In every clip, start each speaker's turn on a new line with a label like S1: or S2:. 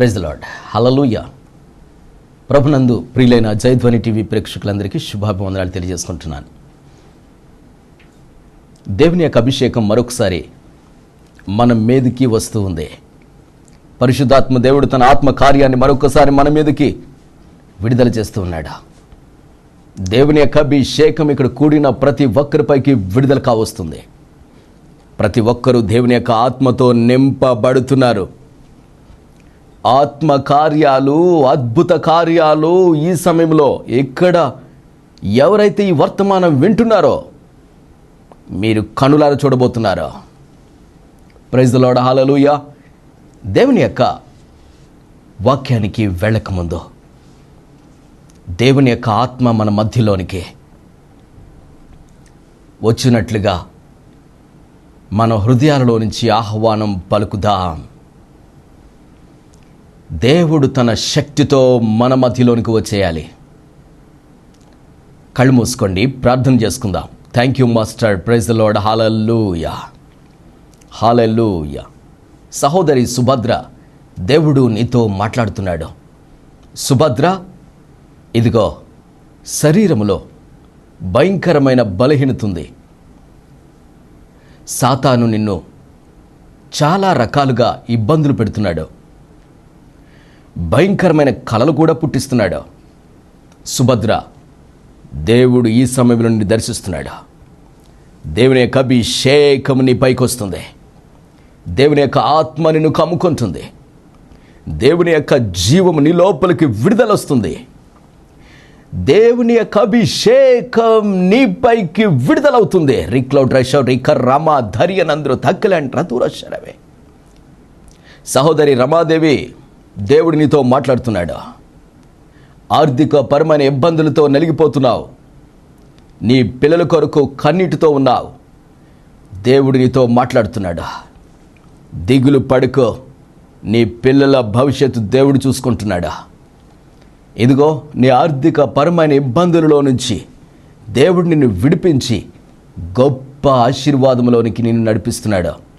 S1: Praise lord హలలుయ ప్రభునందు ప్రియులైన జయధ్వని TV ప్రేక్షకులందరికీ శుభాభివందనాలు తెలియజేసుకుంటున్నాను. దేవుని యొక్క అభిషేకం మరొకసారి మన మీదకి వస్తూ ఉంది. పరిశుద్ధాత్మ దేవుడు తన ఆత్మ కార్యాన్ని మరొకసారి మన మీదకి విడుదల చేస్తూ ఉన్నాడు. దేవుని యొక్క అభిషేకం ఇక్కడ కూడిన ప్రతి ఒక్కరిపైకి విడుదల కావస్తుంది. ప్రతి ఒక్కరూ దేవుని యొక్క ఆత్మతో నింపబడుతున్నారు. ఆత్మ కార్యాలు అద్భుత కార్యాలు ఈ సమయంలో ఎక్కడ ఎవరైతే ఈ వర్తమానం వింటున్నారో మీరు కనులార చూడబోతున్నారో? ప్రైజ్ హాలలుయ దేవుని యొక్క వాక్యానికి వెళ్ళకముందు దేవుని యొక్క ఆత్మ మన మధ్యలోనికి వచ్చినట్లుగా మన హృదయాలలో నుంచి ఆహ్వానం పలుకుదాం. దేవుడు తన శక్తితో మన మధ్యలోనికి వచ్చేయాలి. కళ్ళు మూసుకోండి ప్రార్థన చేసుకుందాం. Thank you master praise lord hallelujah hallelujah సహోదరి సుభద్ర దేవుడు నీతో మాట్లాడుతున్నాడు. సుభద్ర ఇదిగో శరీరములో భయంకరమైన బలహీనత ఉంది. సాతాను నిన్ను చాలా రకాలుగా ఇబ్బందులు పెడుతున్నాడు. భయంకరమైన కళలు కూడా పుట్టిస్తున్నాడు. సుభద్ర దేవుడు ఈ సమయంలో నిన్ను దర్శిస్తున్నాడు. దేవుని యొక్క అభిషేకం నీ పైకి వస్తుంది. దేవుని యొక్క ఆత్మ నిన్ను కమ్ముకుంటుంది. దేవుని యొక్క జీవము నీ లోపలికి విడుదల వస్తుంది. దేవుని యొక్క అభిషేకం నీపైకి విడుదలవుతుంది రిక్లౌడ్ డ్రెషో రికర్ రమ ధర్యనందరూ తక్కలేంట రతురశరవే సహోదరి రమాదేవి దేవుడు నీతో మాట్లాడుతున్నాడు? ఆర్థిక పరమైన ఇబ్బందులతో నలిగిపోతున్నావు. నీ పిల్లల కొరకు కన్నీటితో ఉన్నావు. దేవుడు నీతో మాట్లాడుతున్నాడు? దిగులు పడుకో. నీ పిల్లల భవిష్యత్తు దేవుడు చూసుకుంటున్నాడా? ఇదిగో నీ ఆర్థిక పరమైన ఇబ్బందులలో నుంచి దేవుడు నిన్ను విడిపించి గొప్ప ఆశీర్వాదంలోనికి నిన్ను నడిపిస్తున్నాడు.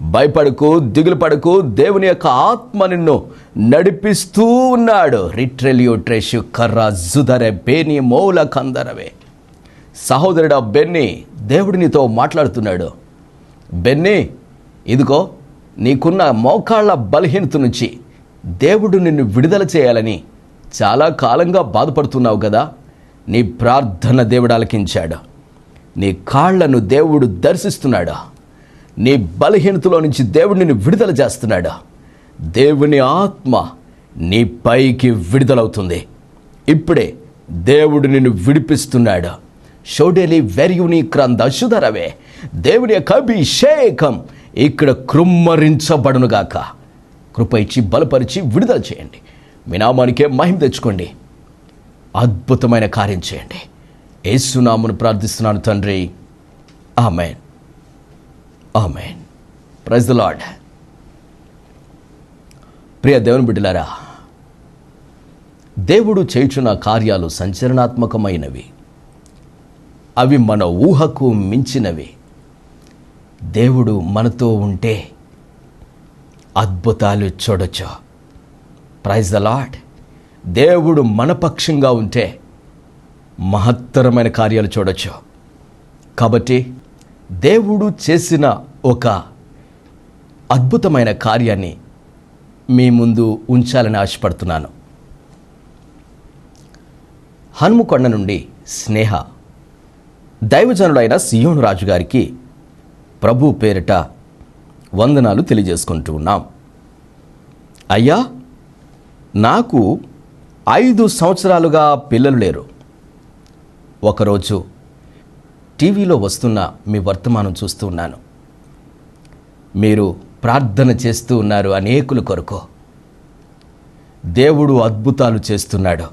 S1: భయపడకు దిగులు పడకు దేవుని యొక్క ఆత్మ నిన్ను నడిపిస్తూ ఉన్నాడు. రిట్రెలియో ట్రెషు కర్ర జుదరే బేని మౌల కందరవే. సహోదరుడా బెన్ని దేవుడు నీతో మాట్లాడుతున్నాడు. బెన్ని ఇదిగో నీకున్న మోకాళ్ళ బలహీనత నుంచి దేవుడు నిన్ను విడుదల చేయాలని చాలా కాలంగా బాధపడుతున్నావు కదా. నీ ప్రార్థన దేవుడు ఆలకించాడు. నీ కాళ్ళను దేవుడు దర్శిస్తున్నాడు? నీ బలహీనతలో నుంచి దేవుడు నిన్ను విడుదల చేస్తున్నాడు. దేవుని ఆత్మ నీ పైకి విడుదలవుతుంది. ఇప్పుడే దేవుడు నిన్ను విడిపిస్తున్నాడు. షోడేలి వెర్యుని క్రంద అశుధరవే దేవుని యొక్క అభిషేకం ఇక్కడ కృమ్మరించబడునుగాక. కృప ఇచ్చి బలపరిచి విడుదల చేయండి. మీ నామానికే మహిమ తెచ్చుకోండి. అద్భుతమైన కార్యం చేయండి. ఏసునామును ప్రార్థిస్తున్నాను తండ్రి. Amen. Amen praise the lord ప్రియ దేవుని బిడ్డలారా దేవుడు చేయుచున్న కార్యాలు సంచలనాత్మకమైనవి. అవి మన ఊహకు మించినవి. దేవుడు మనతో ఉంటే అద్భుతాలు చూడొచ్చు. ప్రైజ్ ద లాడ్ దేవుడు మన పక్షంగా ఉంటే మహత్తరమైన కార్యాలు చూడొచ్చు. కాబట్టి దేవుడు చేసిన ఒక అద్భుతమైన కార్యాన్ని మీ ముందు ఉంచాలని ఆశపడుతున్నాను. హనుమకొండ నుండి స్నేహ దైవజనుడైన సియోను రాజు గారికి ప్రభు పేరిట వందనాలు తెలియజేసుకుంటూ ఉన్నాం. అయ్యా నాకు ఐదు సంవత్సరాలుగా పిల్లలు లేరు. ఒకరోజు టీవీలో వస్తున్న మీ వర్తమానం చూస్తూ ఉన్నాను. మీరు ప్రార్థన చేస్తూ ఉన్నారు అనేకుల కొరకు. దేవుడు అద్భుతాలు చేస్తున్నాడు.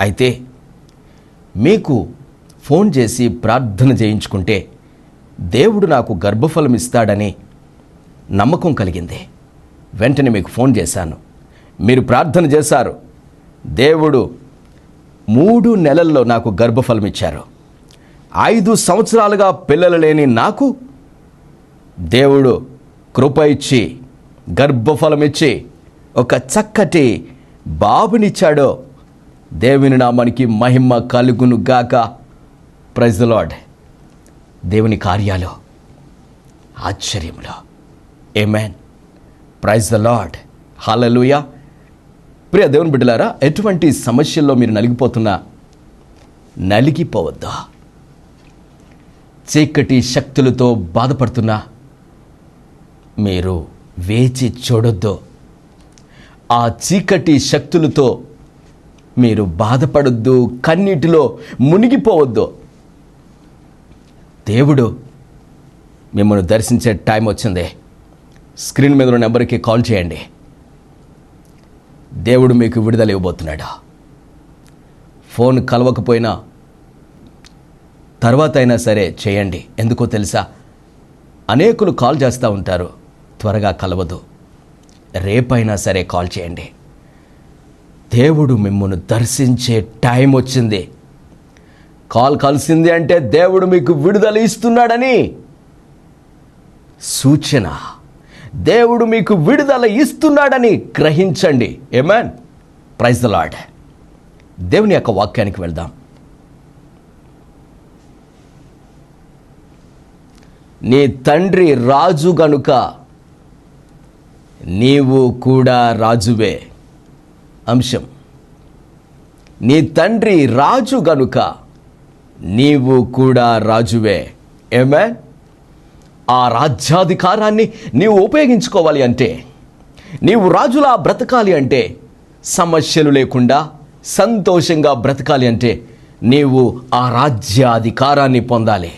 S1: అయితే మీకు ఫోన్ చేసి ప్రార్థన చేయించుకుంటే దేవుడు నాకు గర్భఫలం ఇస్తాడని నమ్మకం కలిగింది. వెంటనే మీకు ఫోన్ చేశాను. మీరు ప్రార్థన చేశారు. దేవుడు మూడు నెలల్లో నాకు గర్భఫలం ఇచ్చారు. ఐదు సంవత్సరాలుగా పిల్లలు లేని నాకు దేవుడు కృప ఇచ్చి గర్భఫలం ఇచ్చి ఒక చక్కటి బాబునిచ్చాడో. దేవుని నామానికి మహిమ కలుగును గాక. ప్రైజ్ లాడ్ దేవుని కార్యాలు ఆశ్చర్యంలో amen praise the lord hallelujah ప్రియ దేవుని బిడ్డలారా ఎటువంటి సమస్యల్లో మీరు నలిగిపోతున్నా నలిగిపోవద్దా? చీకటి శక్తులతో బాధపడుతున్నా. మీరు వేచి చూడొద్దు. ఆ చీకటి శక్తులతో మీరు బాధపడొద్దు కన్నీటిలో మునిగిపోవద్దు. దేవుడు మిమ్మల్ని దర్శించే టైం వచ్చింది. స్క్రీన్ మీద ఉన్న నెంబర్కి కాల్ చేయండి. దేవుడు మీకు విడుదల ఇవ్వబోతున్నాడు. ఫోన్ కలవకపోయినా తర్వాత అయినా సరే చేయండి. ఎందుకో తెలుసా? అనేకులు కాల్ చేస్తూ ఉంటారు. త్వరగా కలవదు. రేపైనా సరే కాల్ చేయండి. దేవుడు మిమ్మల్ని దర్శించే టైం వచ్చింది. కాల్ కలిసింది అంటే దేవుడు మీకు విడుదల ఇస్తున్నాడని సూచన. దేవుడు మీకు విడుదల ఇస్తున్నాడని గ్రహించండి. ఏమాన్ ప్రైజ్ ద లాడ్ దేవుని యొక్క వాక్యానికి వెళ్దాం. నీ తండ్రి రాజు గనుక నీవు కూడా రాజువే. అంశం. నీ తండ్రి రాజు గనుక నీవు కూడా రాజువే. ఏమే? ఆ రాజ్యాధికారాన్ని నీవు ఉపయోగించుకోవాలి అంటే నీవు రాజులా బ్రతకాలి అంటే సమస్యలు లేకుండా సంతోషంగా బ్రతకాలి అంటే నీవు ఆ రాజ్యాధికారాన్ని పొందాలి.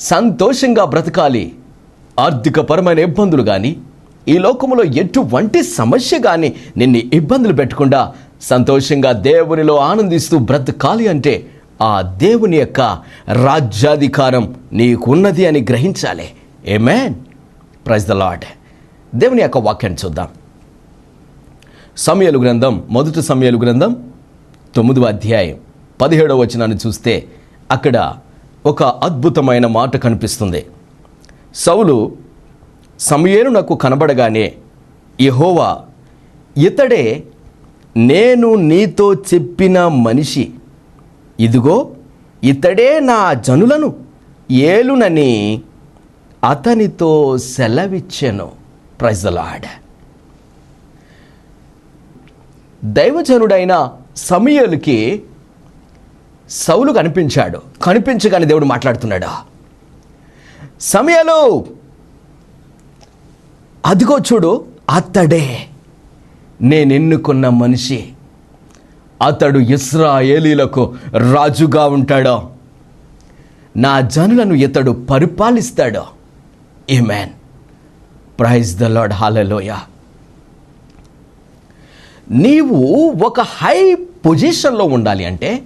S1: సంతోషంగా బ్రతకాలి. ఆర్థికపరమైన ఇబ్బందులు కానీ ఈ లోకములో ఎటువంటి సమస్య కానీ నిన్ను ఇబ్బందులు పెట్టకుండా సంతోషంగా దేవునిలో ఆనందిస్తూ బ్రతకాలి అంటే ఆ దేవుని యొక్క రాజ్యాధికారం నీకున్నది అని గ్రహించాలి. ఏమేన్ ప్రైజ్ ద లాడ్ దేవుని యొక్క వాక్యాన్ని చూద్దాం. సమయలు గ్రంథం మొదటి సమయలు గ్రంథం తొమ్మిదవ అధ్యాయం పదిహేడవ వచనాన్ని చూస్తే అక్కడ ఒక అద్భుతమైన మాట కనిపిస్తుంది. సౌలు సమయేను నాకు కనబడగానే యహోవా ఇతడే నేను నీతో చెప్పిన మనిషి. ఇదిగో ఇతడే నా జనులను ఏలునని అతనితో సెలవిచ్చాను. ప్రజలాడ దైవజనుడైన సమయలకి సౌలు కనిపించాడు. కనిపించగానే దేవుడు మాట్లాడుతున్నాడు? సమయాలు అదిగో చూడు అతడే నేను ఎన్నుకున్న మనిషి. అతడు ఇస్రాయేలీలకు రాజుగా ఉంటాడో. నా జనులను ఇతడు పరిపాలిస్తాడో. Amen praise the lord hallelujah నీవు ఒక హై పొజిషన్లో ఉండాలి అంటే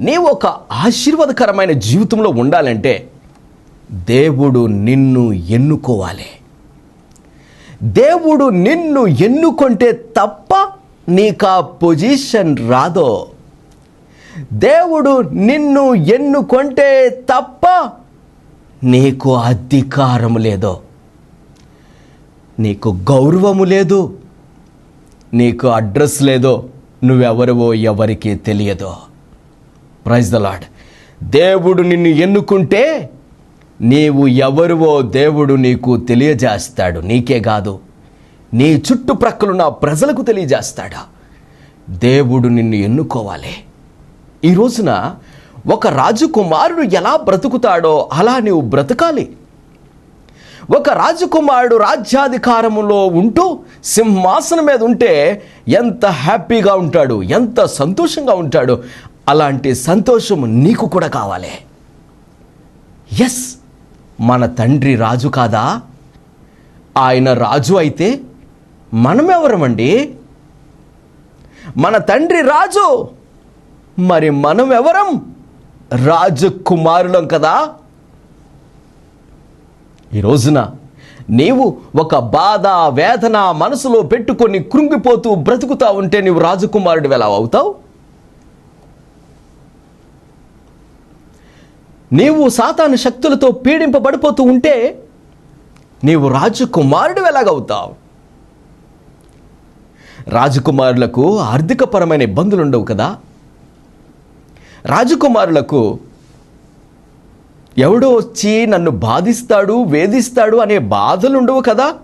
S1: నీవు ఒక ఆశీర్వాదకరమైన జీవితంలో ఉండాలంటే దేవుడు నిన్ను ఎన్నుకోవాలి. దేవుడు నిన్ను ఎన్నుకుంటే తప్ప నీకు ఆ పొజిషన్ రాదో. దేవుడు నిన్ను ఎన్నుకుంటే తప్ప నీకు అధికారము లేదో. నీకు గౌరవము లేదు. నీకు అడ్రస్ లేదో. నువ్వెవరివో ఎవరికి తెలియదో. ప్రైజ్ ద లాడ్ దేవుడు నిన్ను ఎన్నుకుంటే నీవు ఎవరివో దేవుడు నీకు తెలియజేస్తాడు. నీకే కాదు నీ చుట్టుప్రక్కలున్న ప్రజలకు తెలియజేస్తాడా. దేవుడు నిన్ను ఎన్నుకోవాలి. ఈ రోజున ఒక రాజకుమారుడు ఎలా బ్రతుకుతాడో అలా నీవు బ్రతకాలి. ఒక రాజకుమారుడు రాజ్యాధికారములో ఉంటూ సింహాసనం మీద ఉంటే ఎంత హ్యాపీగా ఉంటాడు ఎంత సంతోషంగా ఉంటాడు. అలాంటి సంతోషం నీకు కూడా కావాలి. ఎస్ మన తండ్రి రాజు కాదా? ఆయన రాజు అయితే మనమెవరమండి? మన తండ్రి రాజు మరి మనం ఎవరం రాజకుమారులం కదా? ఈ రోజున నీవు ఒక బాధ వేదన మనసులో పెట్టుకొని కృంగిపోతూ బ్రతుకుతా ఉంటే నీవు రాజకుమారుడు ఎలా అవుతావు? నీవు సాతాను శక్తులతో పీడింపబడిపోతూ ఉంటే నీవు రాజకుమారుడు ఎలాగవుతావు? రాజకుమారులకు ఆర్థికపరమైన ఇబ్బందులు ఉండవు కదా? రాజకుమారులకు ఎవడో వచ్చి నన్ను బాధిస్తాడు వేధిస్తాడు అనే బాధలు ఉండవు కదా?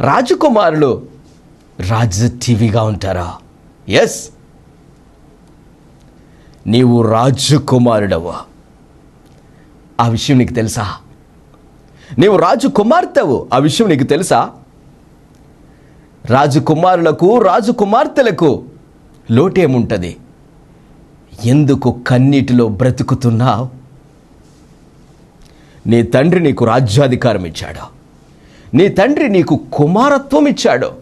S1: రాజకుమారులు రాజ టీవీగా ఉంటారా? ఎస్ నీవు రాజకుమారుడవు. ఆ విషయం నీకు తెలుసా? నీవు రాజు కుమార్తెవు ఆ విషయం నీకు తెలుసా? రాజకుమారులకు రాజకుమార్తెలకు లోటేముంటుంది? ఎందుకు కన్నీటిలో బ్రతుకుతున్నావు? నీ తండ్రి నీకు రాజ్యాధికారం ఇచ్చాడు. నీ తండ్రి నీకు కుమారత్వం ఇచ్చాడు.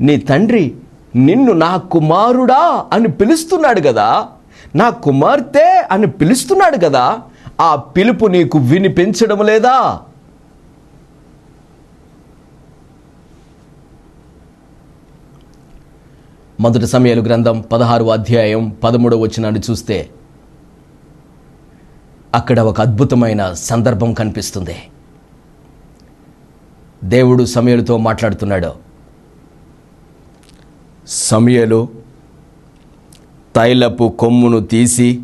S1: నీ తండ్రి నిన్ను నా కుమారుడా అని పిలుస్తున్నాడు కదా? నా కుమార్తె అని పిలుస్తున్నాడు కదా ఆ పిలుపు నీకు వినిపించడం లేదా? మొదటి సమయాలు గ్రంథం పదహారు అధ్యాయం పదమూడవ వచ్చినాన్ని చూస్తే అక్కడ ఒక అద్భుతమైన సందర్భం కనిపిస్తుంది. దేవుడు సమయలతో మాట్లాడుతున్నాడు. సమయలు తైలపు కొమ్మును తీసి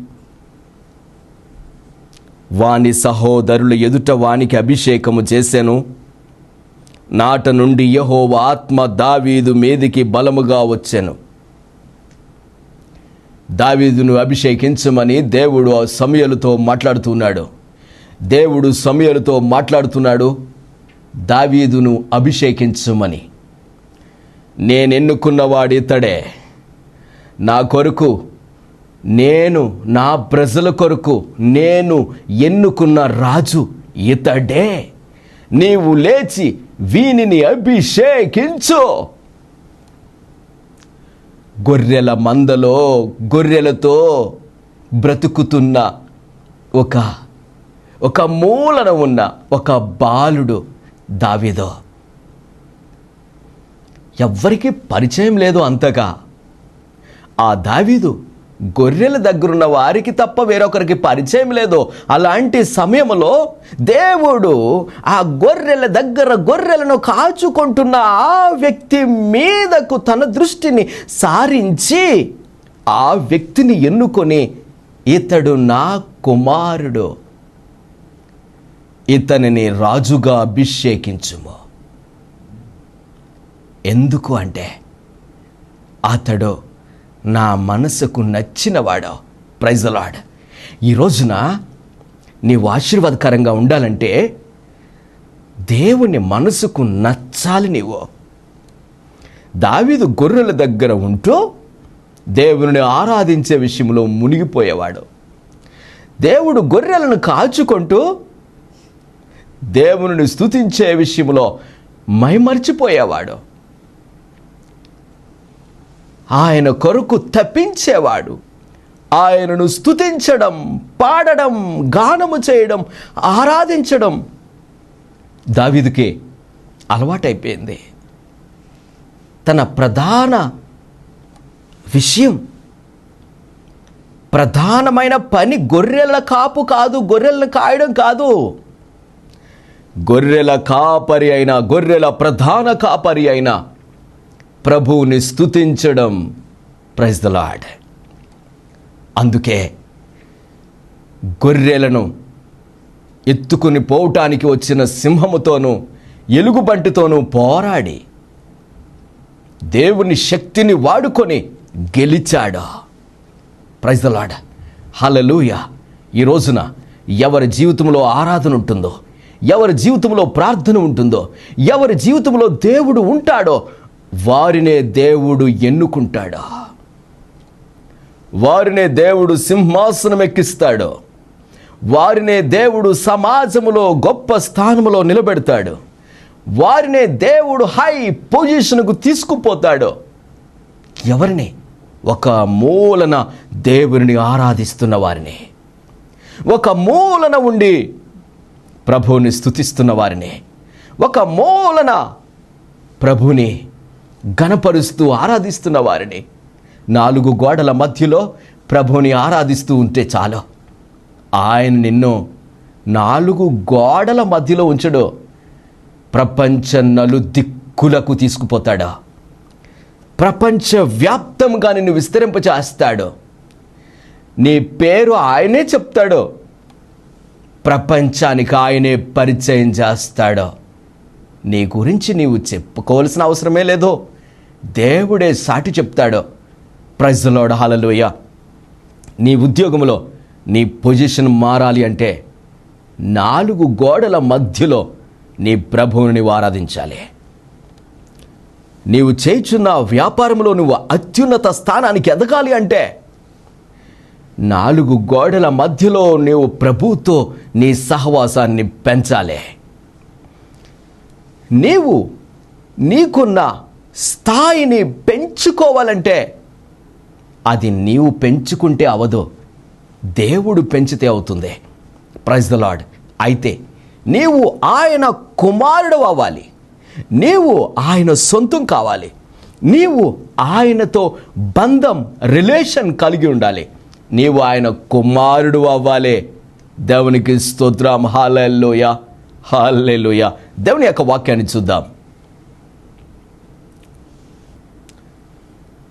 S1: వాని సహోదరులు ఎదుట వానికి అభిషేకము చేశాను నాట నుండి యహోవ ఆత్మ దావీదు మీదికి బలముగా వచ్చాను. దావీదును అభిషేకించమని దేవుడు ఆ సమయలతో మాట్లాడుతున్నాడు. దేవుడు సమయలతో మాట్లాడుతున్నాడు. దావీదును అభిషేకించమని. నేనెన్నుకున్నవాడు ఇతడే నా కొరకు నేను నా ప్రజల కొరకు నేను ఎన్నుకున్న రాజు ఇతడే. నీవు లేచి వీనిని అభిషేకించు. గొర్రెల మందలో గొర్రెలతో బ్రతుకుతున్న ఒక ఒక మూలన ఉన్న ఒక బాలుడు దావిదో. ఎవ్వరికీ పరిచయం లేదు అంతగా. ఆ దావీదు గొర్రెల దగ్గరున్న వారికి తప్ప వేరొకరికి పరిచయం లేదు. అలాంటి సమయంలో దేవుడు ఆ గొర్రెల దగ్గర గొర్రెలను కాచుకుంటున్న ఆ వ్యక్తి మీదకు తన దృష్టిని సారించి ఆ వ్యక్తిని ఎన్నుకొని ఇతడు నా కుమారుడు. ఇతనిని రాజుగా అభిషేకించుము. ఎందుకు అంటే అతడు నా మనసుకు నచ్చినవాడు? ప్రైజలాడ్ ఈ రోజున నీవు ఆశీర్వాదకరంగా ఉండాలంటే దేవుని మనసుకు నచ్చాలి నీవు. దావీదు గొర్రెల దగ్గర ఉంటూ దేవుని ఆరాధించే విషయంలో మునిగిపోయేవాడు. దేవుడు గొర్రెలను కాచుకుంటూ దేవుని స్తుతించే విషయంలో మైమర్చిపోయేవాడు. ఆయన కొరకు తప్పించేవాడు. ఆయనను స్తుతించడం పాడడం గానము చేయడం ఆరాధించడం దావీదుకి అలవాటైపోయింది. తన ప్రధాన విషయం ప్రధానమైన పని గొర్రెల కాపు కాదు గొర్రెలను కాయడం కాదు. గొర్రెల కాపరి అయిన గొర్రెల ప్రధాన కాపరి అయినా ప్రభువుని స్తుతించడం. ప్రైజ్ ద లాడ్ అందుకే గొర్రెలను ఎత్తుకుని పోవటానికి వచ్చిన సింహముతోనూ ఎలుగుబంటితోనూ పోరాడి దేవుని శక్తిని వాడుకొని గెలిచాడు. ప్రైజ్ ద లాడ్ హలలుయ ఈ రోజున ఎవరి జీవితంలో ఆరాధన ఉంటుందో ఎవరి జీవితంలో ప్రార్థన ఉంటుందో ఎవరి జీవితంలో దేవుడు ఉంటాడో వారినే దేవుడు ఎన్నుకుంటాడు? వారినే దేవుడు సింహాసనం ఎక్కిస్తాడు. వారినే దేవుడు సమాజములో గొప్ప స్థానములో నిలబెడతాడు. వారినే దేవుడు హై పొజిషన్కు తీసుకుపోతాడు. ఎవరిని? ఒక మూలన దేవుని ఆరాధిస్తున్న వారిని. ఒక మూలన ఉండి ప్రభువుని స్తుతిస్తున్న వారిని. ఒక మూలన ప్రభుని గణపరుస్తూ ఆరాధిస్తున్న వారిని. నాలుగు గోడల మధ్యలో ప్రభుని ఆరాధిస్తూ ఉంటే చాలు. ఆయన నిన్ను నాలుగు గోడల మధ్యలో ఉంచడు. ప్రపంచ నలు దిక్కులకు తీసుకుపోతాడా. ప్రపంచవ్యాప్తంగా నిన్ను విస్తరింపచేస్తాడు నీ పేరు ఆయనే చెప్తాడు. ప్రపంచానికి ఆయనే పరిచయం చేస్తాడు. నీ గురించి నీవు చెప్పుకోవాల్సిన అవసరమే లేదో. దేవుడే సాటి చెప్తాడు. ప్రజలోడ హాలలోయ నీ ఉద్యోగంలో నీ పొజిషన్ మారాలి అంటే నాలుగు గోడల మధ్యలో నీ ప్రభువుని ఆరాధించాలి. నీవు చేయుచున్న వ్యాపారంలో నువ్వు అత్యున్నత స్థానానికి ఎదగాలి అంటే నాలుగు గోడల మధ్యలో నీవు ప్రభుతో నీ సహవాసాన్ని పెంచాలి. నీవు నీకున్న స్థాయిని పెంచుకోవాలంటే అది నీవు పెంచుకుంటే అవదు. దేవుడు పెంచితే అవుతుంది. ప్రైజ్ ద లాడ్ అయితే నీవు ఆయన కుమారుడు అవ్వాలి. నీవు ఆయన సొంతం కావాలి. నీవు ఆయనతో బంధం రిలేషన్ కలిగి ఉండాలి. నీవు ఆయన కుమారుడు అవ్వాలి. దేవునికి స్తోత్రం. హాలెల్లోయ హాలెలుయ దేవుని యొక్క వాక్యాన్ని చూద్దాం.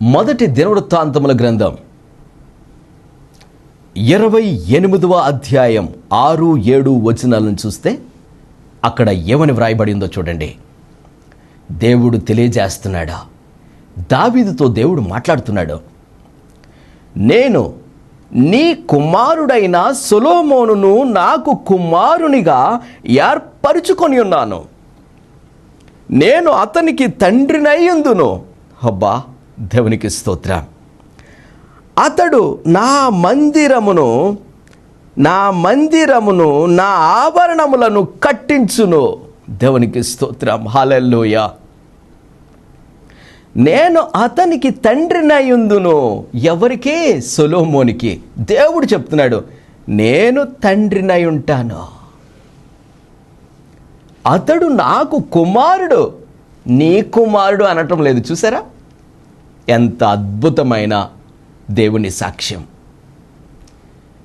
S1: మొదటి దినవృత్తాంతముల గ్రంథం. ఇరవై ఎనిమిదవ అధ్యాయం ఆరు ఏడు వచనాలను చూస్తే అక్కడ ఏమని వ్రాయబడిందో చూడండి. దేవుడు తెలియజేస్తున్నాడా? దావీదుతో దేవుడు మాట్లాడుతున్నాడు. నేను నీ కుమారుడైన సొలోమోనును నాకు కుమారునిగా ఏర్పరుచుకొని ఉన్నాను. నేను అతనికి తండ్రినయ్యుందును అబ్బా! దేవునికి స్తోత్ర. అతడు నా మందిరమును నా మందిరమును నా ఆభరణములను కట్టించును. దేవునికి స్తోత్రం. హాలెల్లోయ. నేను అతనికి తండ్రినయుందును ఎవరికి? సొలోమోనికి. దేవుడు చెప్తున్నాడు నేను తండ్రినై ఉంటాను. అతడు నాకు కుమారుడు. నీ కుమారుడు అనటం లేదు. చూసారా? ఎంత అద్భుతమైన దేవుని సాక్ష్యం.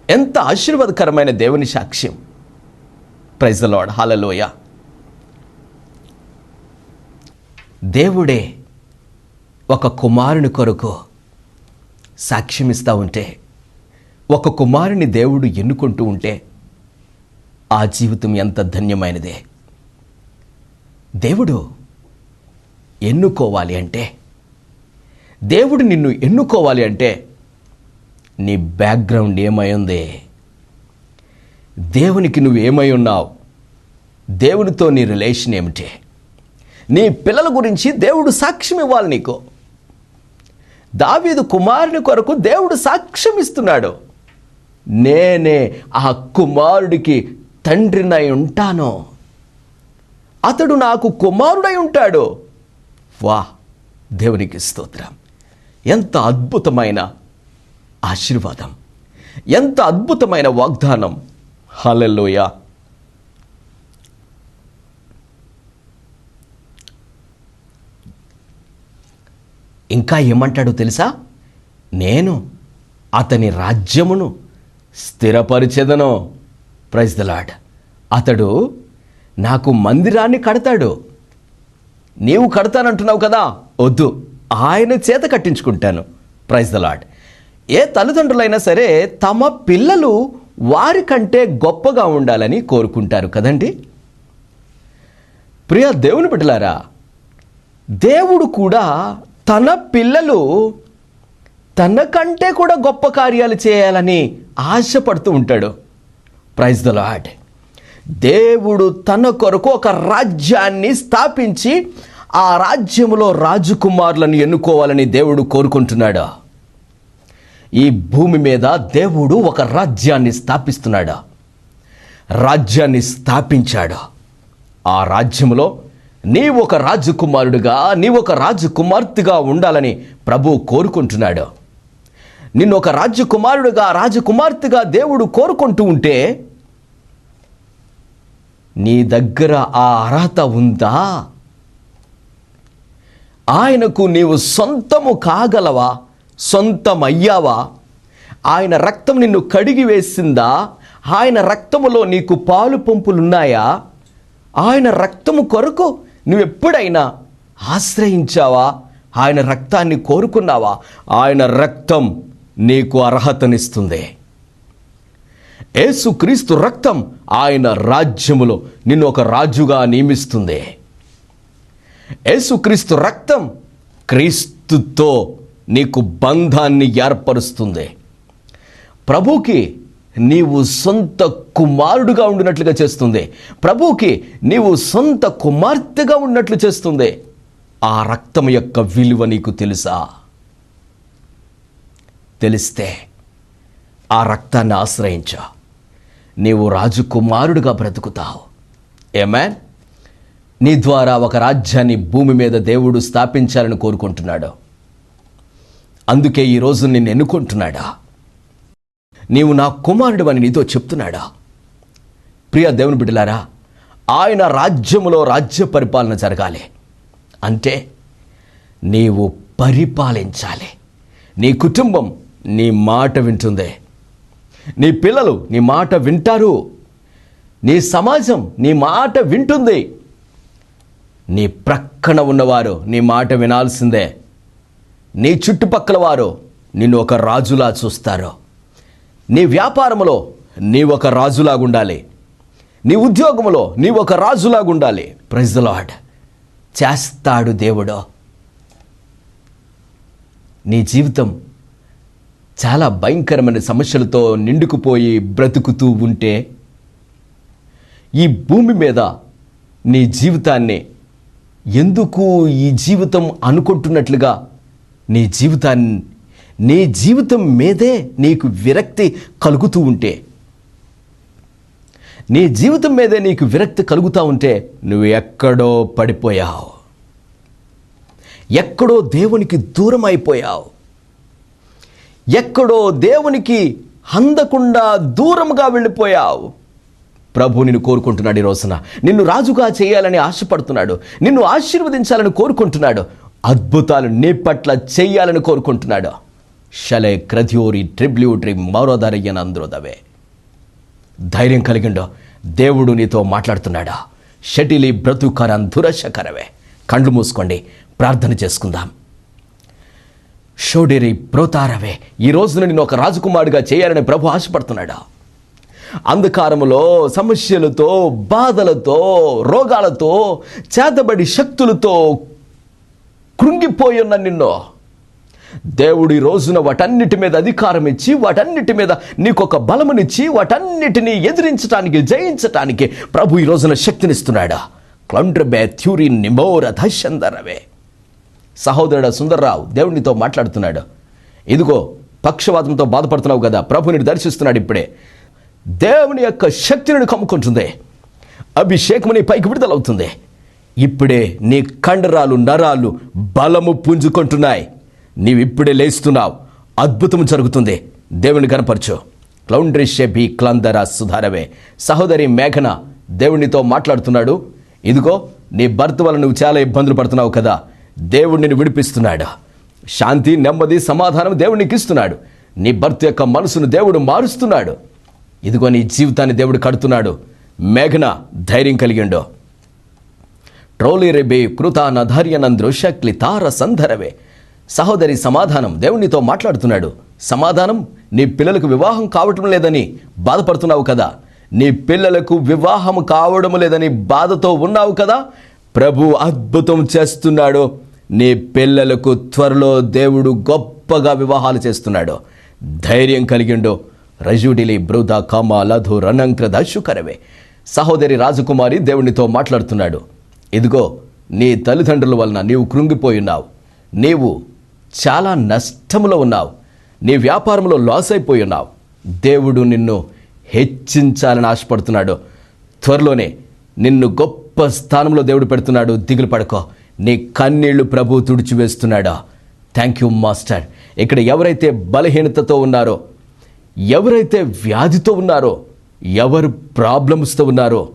S1: ఎంత ఆశీర్వాదకరమైన దేవుని సాక్ష్యం. ప్రైజ్ లాడ్ హాలలోయ దేవుడే ఒక కుమారుని కొరకు సాక్ష్యం ఇస్తూ ఉంటే ఒక కుమారుని దేవుడు ఎన్నుకుంటూ ఉంటే ఆ జీవితం ఎంత ధన్యమైనదే. దేవుడు ఎన్నుకోవాలి అంటే దేవుడు నిన్ను ఎన్నుకోవాలి అంటే నీ బ్యాక్గ్రౌండ్ ఏమై ఉంది? దేవునికి నువ్వు ఏమై ఉన్నావు? దేవునితో నీ రిలేషన్ ఏమిటి? నీ పిల్లల గురించి దేవుడు సాక్ష్యం ఇవ్వాలి నీకు. దావీదు కుమారుని కొరకు దేవుడు సాక్ష్యం ఇస్తున్నాడు. నేనే ఆ కుమారుడికి తండ్రినై ఉంటాను. అతడు నాకు కుమారుడై ఉంటాడు. వా దేవునికి స్తోత్రం. ఎంత అద్భుతమైన ఆశీర్వాదం ఎంత అద్భుతమైన వాగ్దానం. హల్లెలూయ. ఇంకా ఏమంటాడో తెలుసా? నేను అతని రాజ్యమును స్థిరపరిచెదను. ప్రైజ్ ద లాడ్ అతడు నాకు మందిరాన్ని కడతాడు. నీవు కడతానంటున్నావు కదా? వద్దు. ఆయన చేత కట్టించుకుంటాను. ప్రైజ్ ద లాడ్ ఏ తల్లిదండ్రులైనా సరే తమ పిల్లలు వారికంటే గొప్పగా ఉండాలని కోరుకుంటారు కదండి? ప్రియ దేవుని బిడ్డలారా దేవుడు కూడా తన పిల్లలు తనకంటే కూడా గొప్ప కార్యాలు చేయాలని ఆశపడుతూ ఉంటాడు. ప్రైజ్ ద లాడ్ దేవుడు తన కొరకు ఒక రాజ్యాన్ని స్థాపించి ఆ రాజ్యములో రాజకుమారులను ఎన్నుకోవాలని దేవుడు కోరుకుంటున్నాడా? ఈ భూమి మీద దేవుడు ఒక రాజ్యాన్ని స్థాపిస్తున్నాడా? రాజ్యాన్ని స్థాపించాడా? ఆ రాజ్యంలో నీ ఒక రాజకుమారుడిగా నీ ఒక రాజకుమార్తెగా ఉండాలని ప్రభు కోరుకుంటున్నాడు. నిన్ను ఒక రాజకుమారుడిగా రాజకుమార్తెగా దేవుడు కోరుకుంటూ ఉంటే నీ దగ్గర ఆ అర్హత ఉందా? ఆయనకు నీవు సొంతము కాగలవా? సొంతమయ్యావా? ఆయన రక్తం నిన్ను కడిగి వేసిందా? ఆయన రక్తములో నీకు పాలు పంపులున్నాయా? ఆయన రక్తము కొరకు నువ్వెప్పుడైనా ఆశ్రయించావా? ఆయన రక్తాన్ని కోరుకున్నావా? ఆయన రక్తం నీకు అర్హతనిస్తుంది. యేసుక్రీస్తు రక్తం ఆయన రాజ్యములో నిన్ను ఒక రాజుగా నియమిస్తుంది. యేసుక్రీస్తు రక్తం క్రీస్తుతో నీకు బంధాన్ని ఏర్పరుస్తుంది. ప్రభుకి నీవు సొంత కుమారుడుగా ఉండినట్లుగా చేస్తుంది. ప్రభుకి నీవు సొంత కుమార్తెగా ఉన్నట్లు చేస్తుంది. ఆ రక్తం యొక్క విలువ నీకు తెలుసా? తెలిస్తే ఆ రక్తాన్ని ఆశ్రయించా. నీవు రాజకుమారుడుగా బ్రతుకుతావు. ఏమే నీ ద్వారా ఒక రాజ్యాన్ని భూమి మీద దేవుడు స్థాపించాలని కోరుకుంటున్నాడు. అందుకే ఈరోజు నిన్ను ఎన్నుకుంటున్నాడా? నీవు నా కుమారుడు అని నీతో చెప్తున్నాడా? ప్రియ దేవుని బిడ్డలారా ఆయన రాజ్యములో రాజ్య పరిపాలన జరగాలి. అంటే నీవు పరిపాలించాలి. నీ కుటుంబం నీ మాట వింటుంది. నీ పిల్లలు నీ మాట వింటారు. నీ సమాజం నీ మాట వింటుంది. నీ ప్రక్కన ఉన్నవారు నీ మాట వినాల్సిందే. నీ చుట్టుపక్కల వారు నిన్ను ఒక రాజులా చూస్తారు. నీ వ్యాపారములో నీ ఒక రాజులాగా ఉండాలి. నీ ఉద్యోగములో నీ ఒక రాజులాగా ఉండాలి. ప్రైజ్ లాడ్ చేస్తాడు దేవుడు. నీ జీవితం చాలా భయంకరమైన సమస్యలతో నిండుకుపోయి బ్రతుకుతూ ఉంటే ఈ భూమి మీద నీ జీవితాన్ని ఎందుకు ఈ జీవితం అనుకుంటున్నట్లుగా? నీ జీవితాన్ని నీ జీవితం మీదే నీకు విరక్తి కలుగుతూ ఉంటే. నీ జీవితం మీదే నీకు విరక్తి కలుగుతూ ఉంటే నువ్వు ఎక్కడో పడిపోయావు. ఎక్కడో దేవునికి దూరం అయిపోయావు ఎక్కడో దేవునికి అందకుండా దూరంగా వెళ్ళిపోయావు. ప్రభు నిన్ను కోరుకుంటున్నాడు ఈ రోజున. నిన్ను రాజుగా చేయాలని ఆశపడుతున్నాడు. నిన్ను ఆశీర్వదించాలని కోరుకుంటున్నాడు. అద్భుతాలు నీ పట్ల చేయాలని కోరుకుంటున్నాడు. షలే క్రధ్యూరి ట్రిబ్ల్యూట్రి మరోదరయ్యన అందరోదవే ధైర్యం కలిగిండో. దేవుడు నీతో మాట్లాడుతున్నాడా? షటిలి బ్రతుకరం దురశకరవే. కండ్లు మూసుకోండి. ప్రార్థన చేసుకుందాం. షోడేరి ప్రోతారవే. ఈ రోజున నేను ఒక రాజకుమారుడిగా చేయాలని ప్రభు ఆశపడుతున్నాడా? అంధకారములో సమస్యలతో బాధలతో రోగాలతో చేతబడి శక్తులతో కృంగిపోయి ఉన్న నిన్ను. దేవుడి రోజున వాటన్నిటి మీద అధికారం ఇచ్చి వాటన్నిటి మీద నీకు ఒక బలమునిచ్చి వాటన్నిటిని ఎదిరించటానికి జయించటానికి ప్రభు ఈ రోజున శక్తినిస్తున్నాడా? క్లండ్రబే థ్యూరి నిమోర చందరవే సహోదరుడు సుందర్రావు దేవునితో మాట్లాడుతున్నాడు. ఇదిగో పక్షవాతంతో బాధపడుతున్నావు కదా ప్రభుని దర్శిస్తున్నాడు ఇప్పుడే. దేవుని యొక్క శక్తిని కమ్ముకుంటుంది. అభిషేకం నీ పైకి విడుదలవుతుంది. ఇప్పుడే నీ కండరాలు నరాలు బలము పుంజుకుంటున్నాయి. నీవిప్పుడే లేస్తున్నావు. అద్భుతం జరుగుతుంది. దేవుని కనపరచు. క్లౌండ్రీ షెబి క్లందర సుధారవే. సహోదరి మేఘన దేవునితో మాట్లాడుతున్నాడు. ఇదిగో నీ భర్త వల్ల నువ్వు చాలా ఇబ్బందులు పడుతున్నావు కదా. దేవుడు నిన్ను విడిపిస్తున్నాడు. శాంతి నెమ్మది సమాధానం దేవుణ్ణికి ఇస్తున్నాడు. నీ భర్త యొక్క మనసును దేవుడు మారుస్తున్నాడు. ఇదిగో నీ జీవితాన్ని దేవుడు కడుతున్నాడు. మేఘన ధైర్యం కలిగిండో ట్రోలీ రెబే కృత నధర్యనంద్రు శక్లి తార సంధరవే. సహోదరి సమాధానం దేవునితో మాట్లాడుతున్నాడు. సమాధానం నీ పిల్లలకు వివాహం కావటం లేదని బాధపడుతున్నావు కదా. నీ పిల్లలకు వివాహం కావడం లేదని బాధతో ఉన్నావు కదా. ప్రభు అద్భుతం చేస్తున్నాడు. నీ పిల్లలకు త్వరలో దేవుడు గొప్పగా వివాహాలు చేస్తున్నాడు. ధైర్యం కలిగిండు రజుడిలి బృద కామ లధు రణంక్రద శుకరవే. సహోదరి రాజకుమారి దేవునితో మాట్లాడుతున్నాడు. ఇదిగో నీ తల్లిదండ్రుల వలన నీవు కృంగిపోయి ఉన్నావు నీవు చాలా నష్టంలో ఉన్నావు. నీ వ్యాపారంలో లాస్ అయిపోయి ఉన్నావు దేవుడు నిన్ను హెచ్చించాలని ఆశపడుతున్నాడు. త్వరలోనే నిన్ను గొప్ప స్థానంలో దేవుడు పెడుతున్నాడు. దిగులు పడుకో. నీ కన్నీళ్ళు ప్రభు తుడిచివేస్తున్నాడా? థ్యాంక్ యూ మాస్టర్ ఇక్కడ ఎవరైతే బలహీనతతో ఉన్నారో ఎవరైతే వ్యాధితో ఉన్నారో ఎవరు ప్రాబ్లమ్స్తో ఉన్నారో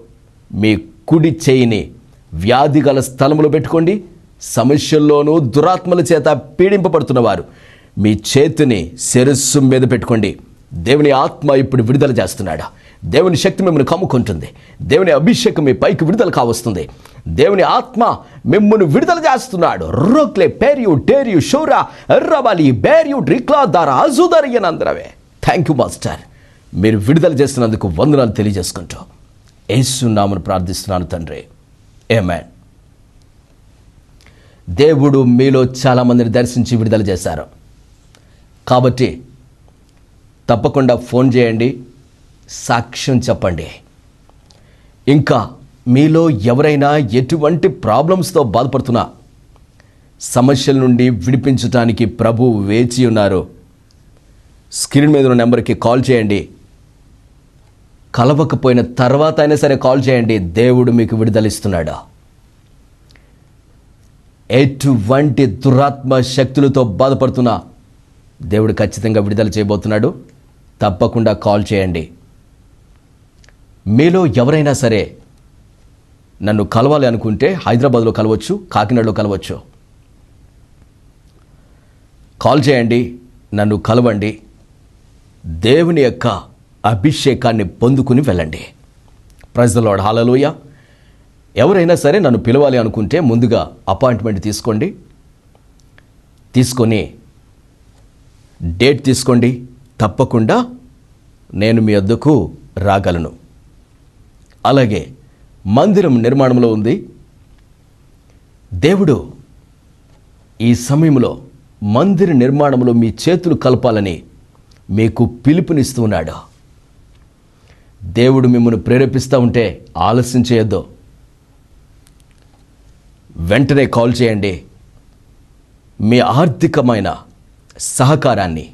S1: మీ కుడి చేయిని వ్యాధి గల స్థలములో పెట్టుకోండి. సమస్యల్లోనూ దురాత్మల చేత పీడింపబడుతున్నవారు మీ చేతిని శిరస్సు మీద పెట్టుకోండి. దేవుని ఆత్మ ఇప్పుడు విడుదల చేస్తున్నాడు. దేవుని శక్తి మిమ్మల్ని కమ్ముకుంటుంది. దేవుని అభిషేకం మీ పైకి విడుదల కావస్తుంది. దేవుని ఆత్మ మిమ్మల్ని విడుదల చేస్తున్నాడు. రోక్లే పేరియు టేరియు షోరా ఎర్రబాలి బేరియు డ్రిక్లా దారా అజుదరియనందరవే థ్యాంక్ యూ మాస్టర్ మీరు విడుదల చేస్తున్నందుకు వందనాలు తెలియజేసుకుంటూ ఏసునామను ప్రార్థిస్తున్నాను తండ్రి. ఏ మ్యాన్ దేవుడు మీలో చాలామందిని దర్శించి విడుదల చేశారు. కాబట్టి తప్పకుండా ఫోన్ చేయండి సాక్ష్యం చెప్పండి. ఇంకా మీలో ఎవరైనా ఎటువంటి ప్రాబ్లమ్స్తో బాధపడుతున్నా సమస్యల నుండి విడిపించడానికి ప్రభు వేచి ఉన్నారు. స్క్రీన్ మీద ఉన్న నెంబర్కి కాల్ చేయండి. కలవకపోయిన తర్వాత అయినా సరే కాల్ చేయండి. దేవుడు మీకు విడుదలిస్తున్నాడు. ఎటువంటి దురాత్మ శక్తులతో బాధపడుతున్నా దేవుడు ఖచ్చితంగా విడుదల చేయబోతున్నాడు. తప్పకుండా కాల్ చేయండి. మీలో ఎవరైనా సరే నన్ను కలవాలి అనుకుంటే హైదరాబాద్లో కలవచ్చు కాకినాడలో కలవచ్చు. కాల్ చేయండి నన్ను కలవండి. దేవుని యొక్క అభిషేకాన్ని పొందుకుని వెళ్ళండి. ప్రజలవాడు హాలలోయ ఎవరైనా సరే నన్ను పిలవాలి అనుకుంటే ముందుగా అపాయింట్మెంట్ తీసుకోండి. తీసుకొని డేట్ తీసుకోండి. తప్పకుండా నేను మీ వద్దకు రాగలను. అలాగే మందిరం నిర్మాణంలో ఉంది. దేవుడు ఈ సమయంలో మందిర నిర్మాణంలో మీ చేతులు కలపాలని మీకు పిలుపునిస్తున్నాడు. దేవుడు మిమ్మల్ని ప్రేరేపిస్తూ ఉంటే ఆలస్యం చేయొద్దు. వెంటనే కాల్ చేయండి. మీ ఆర్థికమైన సహకారాన్ని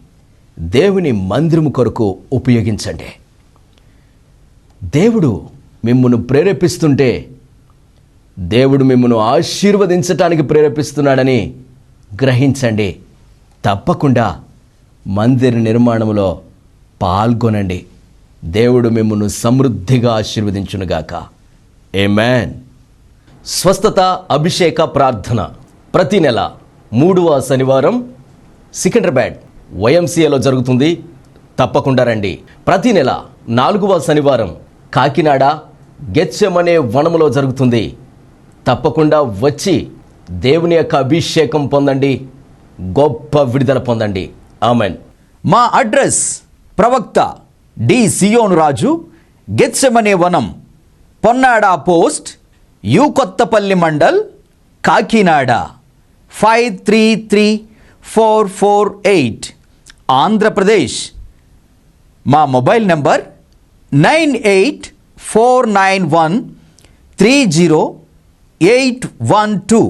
S1: దేవుని మందిరము కొరకు ఉపయోగించండి. దేవుడు మిమ్మల్ని ప్రేరేపిస్తుంటే దేవుడు మిమ్మల్ని ఆశీర్వదించటానికి ప్రేరేపిస్తున్నాడని గ్రహించండి. తప్పకుండా మందిర నిర్మాణంలో పాల్గొనండి. దేవుడు మిమ్మల్ని సమృద్ధిగా ఆశీర్వదించునుగాక. మ్యాన్ స్వస్థత అభిషేక ప్రార్థన. ప్రతి నెల మూడవ శనివారం సికింద్రాబాద్ వైఎంసీఏలో జరుగుతుంది. తప్పకుండా రండి. ప్రతి నెల నాలుగవ శనివారం కాకినాడ గెచ్చమనే వనములో జరుగుతుంది. తప్పకుండా వచ్చి దేవుని యొక్క అభిషేకం పొందండి. గొప్ప విడుదల పొందండి. ఆమెన్.
S2: మా అడ్రస్ ప్రవక్త డి సియోను రాజు గెత్సెమనే వనం Ponnada post U Kothapalli mandal Kakinada five three three four four eight Andhra Pradesh. మా mobile number nine eight four nine one three zero eight one two.